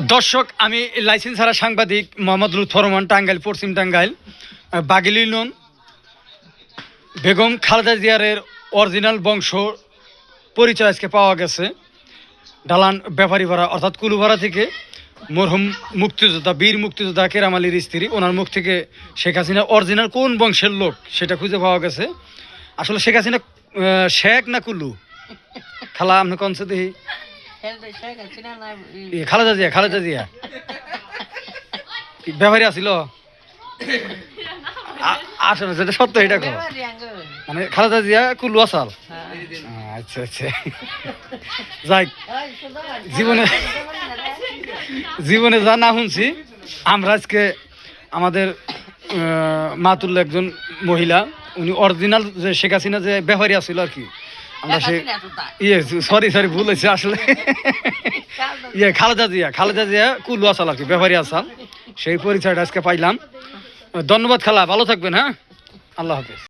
দর্শক, আমি লাইসেন্স ছাড়া সাংবাদিক মোহাম্মদ লুৎফর রহমান টাঙ্গাইল, পশ্চিম টাঙ্গাইল বাগিলি লোন বেগম খালেদা জিয়ারের অরিজিনাল বংশ পরিচয় আজকে পাওয়া গেছে। ডালান ব্যাপারী ভাড়া অর্থাৎ কুলুভাড়া থেকে মরহুম মুক্তিযোদ্ধা, বীর মুক্তিযোদ্ধা কেরাম আলীর স্ত্রী, ওনার মুখ থেকে শেখ হাসিনা অরিজিনাল কোন বংশের লোক সেটা খুঁজে পাওয়া গেছে। আসলে শেখ হাসিনা শেখ না কুলু? খালা, আপনি কনসে দেখি খালেদা জিয়া খালেদা জিয়া। ব্যাপারী আসিল আসলে যেটা সত্য এটা কো মানে খালেদা জিয়া কুলু আসাল। আচ্ছা আচ্ছা। যাই জীবনে জীবনে যা না শুনছি আমরা আজকে আমাদের আহ, মাতুল্য একজন মহিলা উনি অরিজিনাল যে শেখ হাসিনা যে ব্যাপারী আসছিল আর কি। আমরা সে ইয়ে সরি সরি ভুল হয়েছে আসলে। ইয়ে খালেদা জিয়া খালেদা জিয়া কুলু আসাল আর কি ব্যাপারী আসাল। সেই পরিচয়টা আজকে পাইলাম। ধন্যবাদ খালা ভালো থাকবেন হ্যাঁ? আল্লাহ হাফিজ।